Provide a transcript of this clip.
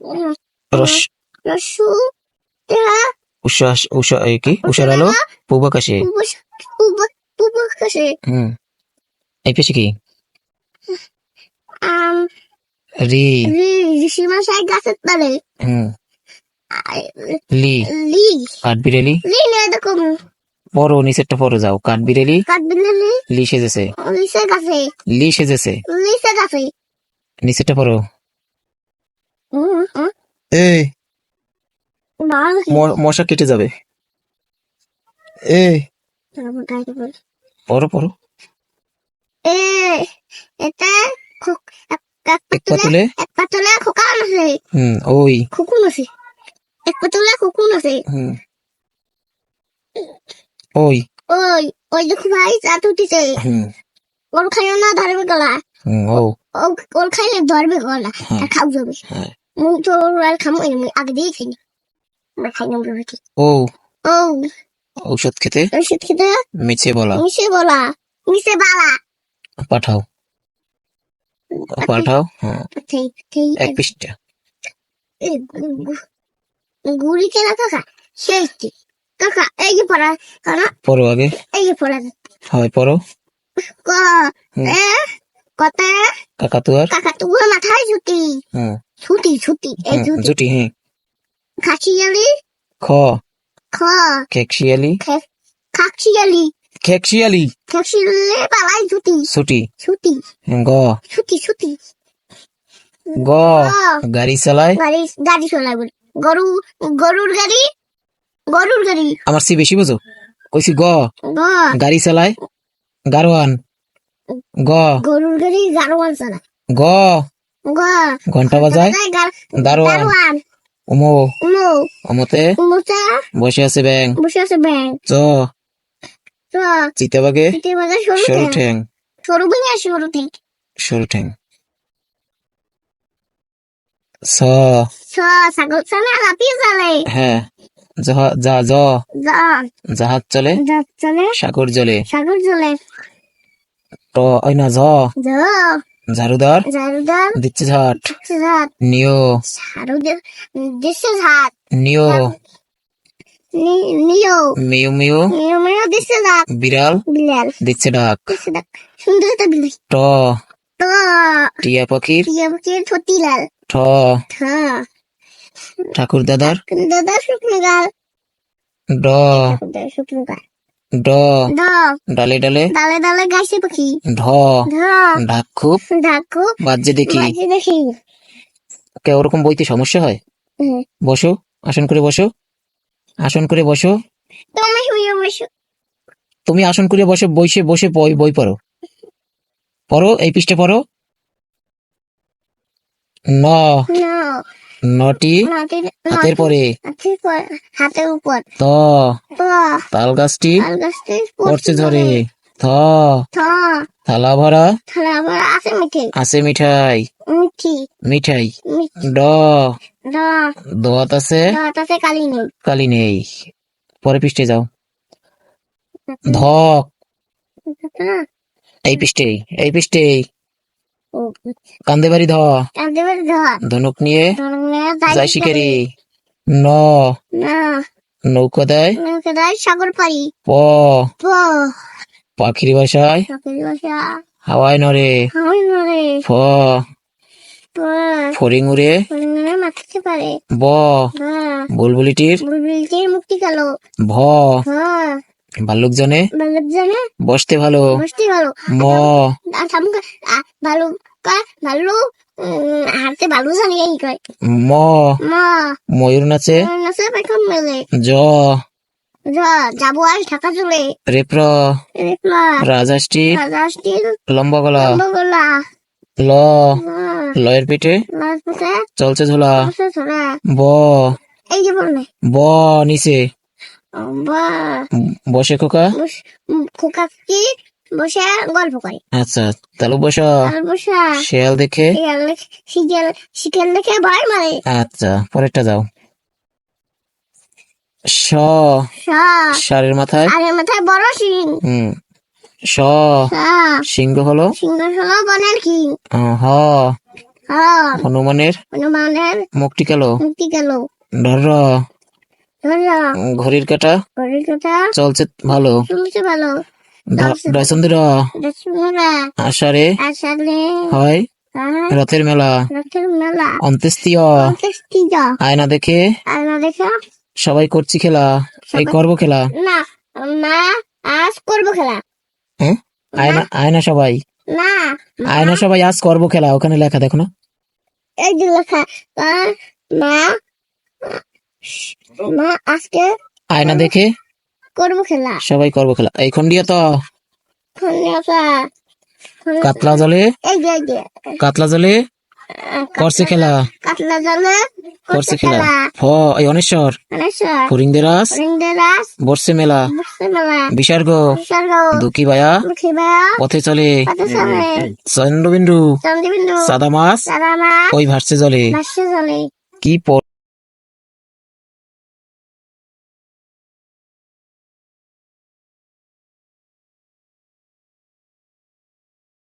উম, রস। রসু দেহা উষা উষা এই কি? উষার আলো? পূব আকাশে। পূব- আকাশে। হুম। এই পেশে কি? আম রি। রি- ঋষি মশাই গাছের তলে। হুম। লি। লি। কাঠ বিড়ালি? লি নে দেখো পরো নিচেরটা পরো যাও। কাঠ বিড়ালি? কাটবিলে লি লি সেজেছে। লিসে গাছে। লি সেজেছে। লিসে গাছে। উম, উম, এই। মশা কেটে যাবে। এই। এটা এক- পাতুলে এক পাতুলে খোকান আছে। হুম ওই। খুকুন আছে। এক পাতুলে খুকুন আছে। হুম। ওই। ওই। ওই দেখো ভাই চাট উঠিছে। হুম। ওর খাইও না ধরবে গলা হুম ও। ও- ওর খাইলে ধরবে গলা হ্যাঁ। আর খাও যাবে। মুখ তো আর খামো আমি আগে দিয়ে খাই। আমরা খাই না ঠিক ও। ও। ঔষধ খেতে? ওষুধ খেতে? মিছে বলা। মিশে বলা। মিশে বালা। পাঠাও। পাঠাও হ্যাঁ। ঠিক ঠিক এক গু- গুড়ি কেনা কাকা? কি? কাকা এই যে পড়া কানা পরো আগে। এই যে পড়া। হয় পরো ক? এ? কত? কাকাতুয়ার কাকা তোমার মাথায় ছুটি হুম ছুটি ছুটি এই ছুটি জুটি হ্যাঁ। খাসিয়ালি? খ। খ। খেকশিয়ালি? খাসিয়ালি খেকশিয়ালি। খাসিলে পালাই ছুটি। ছুটি। ছুটি গ। ছুটি ছুটি। গ। গাড়ি চালায়? গাড়ি গাড়ি চলাই বলি। গরু গরুর গাড়ি? গরুর গাড়ি। আমার সি বেশি বোঝো? কইছি গ। গ। গাড়ি চালায়? গারোয়ান গ। গরুর গাড়ি গারোয়ান চালায়। গ। গ। ঘণ্টা বাজায়। দারোয়ান। উমো। উমো। বসে আছে ব্যাং। বসে আছে ব্যাং। চ। চিতাবাগে বাজার সরু সরু ঠ্যাং। সরু সরু ঠ্যাং। সরু ঠ্যাং। স। ছ ছাগল চালে লাপি চালে। হ্যাঁ। জাহাজ চলে। যা চলে। সাগর জলে। সাগর চলে ট ওই না ঝ। ঝাড়ুদার। ঝাড়ুদার। দিচ্ছে ঝাট নিও ঝাড়ুদার দিচ্ছে হাত নিও নিও মিউ মিউ নিও মেয়েও দিচ্ছে হাত বিড়াল বিলাল। দিচ্ছে ডাক দিচ্ছে ডাক সুন্দর একটা বিলাই ট। তো টিয়া পাখির। টিয়া লাল ঠ। হ্যাঁ ঠাকুর দাদার দাদা শুকনো গাল। ড। শুকনো গাল। ড। ড। ডালে ডালে। ডালে ডালে গাছে পাখি। ঢ। ধ ঢাক খুব বাজে দেখি। বাজে দেখি। কে ওরকম বইতে সমস্যা হয়? বসো আসন করে বসো। আসন করে বসো। তুমি শুয়ে বসো। তুমি আসন করে বসে বসে বসে বই বই পড়ো। পড়ো এই পৃষ্ঠে পড়ো। না। নটি হাতের পরে। হাতের উপর। ত। তাল গাছটি পড়ছে ধরে। থ থালা ভরা। আছে মিঠে আছে মিঠাই। মিঠাই। মিঠি। ড। দোয়াত আছে। কালি নেই। কালি নেই। পরে পৃষ্ঠে যাও। ধক। এই পৃষ্ঠে এই পৃষ্ঠে ও কান্দে বাড়ি ধ কাঁদতে পারে ধর ধনুক নিয়ে যাই শিকারি। ন। নৌকা দেয়। নৌকা দেয় সাগর পারি প। প। পাখির বাসায়। সকের বাসা। হাওয়ায় নড়ে। ফ ফরিং উড়ে মাথাতে পারে। ব। বুলবুলিটির। বুলবুলিটির মুক্তি গেল ভ। ভাল্লুক জনে বালক জানে বসতে ভালো। বসতে ভালো। ম। আর থামুক ভালো ভালো হাতে ভালো জানি এই কয়। ম। মা। ময়ূর নাচে। নাচে পেখম মেলে জ। যা যাব আর ঢাকা চলে রেপ্র। রেপলা রাজহাঁসটির রাজাষ্টির লম্বা গলা বগলা ল। লয়ের পিঠে। চলছে ঝোলা। বসে ধরে ব। এই যে বললে। ব। নিচে। বা বসে খোকা? খোকা কি? বসে গল্প করে। আচ্ছা তাহলে বস। বসে। দেখে? শিয়াল শিয়াল শিকাল দেখে ভয় মারে। আচ্ছা পরেরটা যাও স সা মাথায়? আর মাথায় বড় সিং হুম। স সিংহ হলো? সিংহ হলো বনের কি হ। হনুমানের? হনুমানের গেল? মুক্তি গেল। ধর ধরো ঘড়ির কাটা? ঘরের কথা চলছে ভালো। শুনতে ভালো। দশমরা আষাঢ়ে আষাঢ়ে হয়? হ্যাঁ। রথের মেলা? রথের মেলা। অন্ত্যেষ্টিয়? আয়না দেখে? আর না দেখা? সবাই করছি খেলা। এই করব খেলা? না মা আজ করব খেলা। হ্যাঁ? আয়না আয়না সবাই? না আয়না সবাই আজ করব খেলা। ওখানে লেখা দেখো না। এই যে লেখা। মা মা আজকে আয়না দেখে? করব খেলা সবাই করব খেলা এই খন্ডিয়া তো? কাতলা জলে? কাতলা জলে? করছে খেলা? কাতলা জলে করছে খেলা। হ এই অনেশ্বর। ফরিংদেরাস বর্ষে মেলা। বিসর্গ। দুঃখী ভায়া। পথে চলে। চন্দ্রবিন্দু। সাদা মাছ। ওই ভাসছে জলে। কি